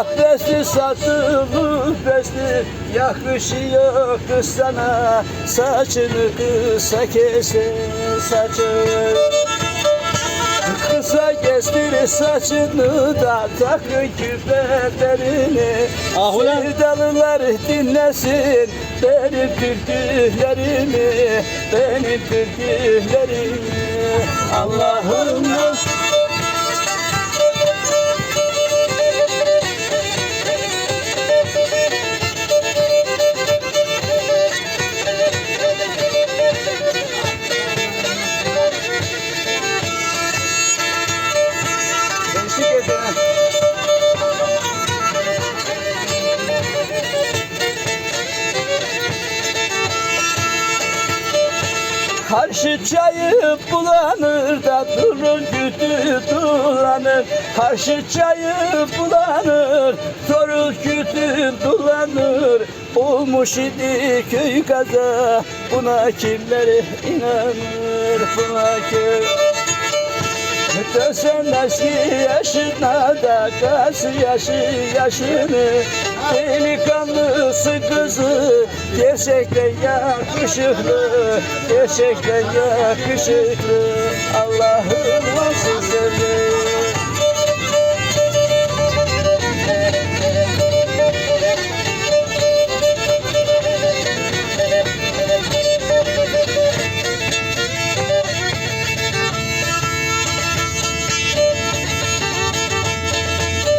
Ah besli saçlı besli yakışıyor kız sana. Saçını kısa kese saçını Kısa kestir saçını da takın küpelerini Ah! Sevdalılar dinlesin benim türkülerimi Benim türkülerimi Karşı çayı bulanır da durur güdü dolanır Karşı çayı bulanır Torul güdü dolanır Olmuş idi köy kaza Buna kimler inanır Buna kim? Dönsen eski yaşına da kas yaşı yaşını Delikanlısı kızı gerçekten yakışıklı Gerçekten yakışıklı. Allah'ım nasıl sevdim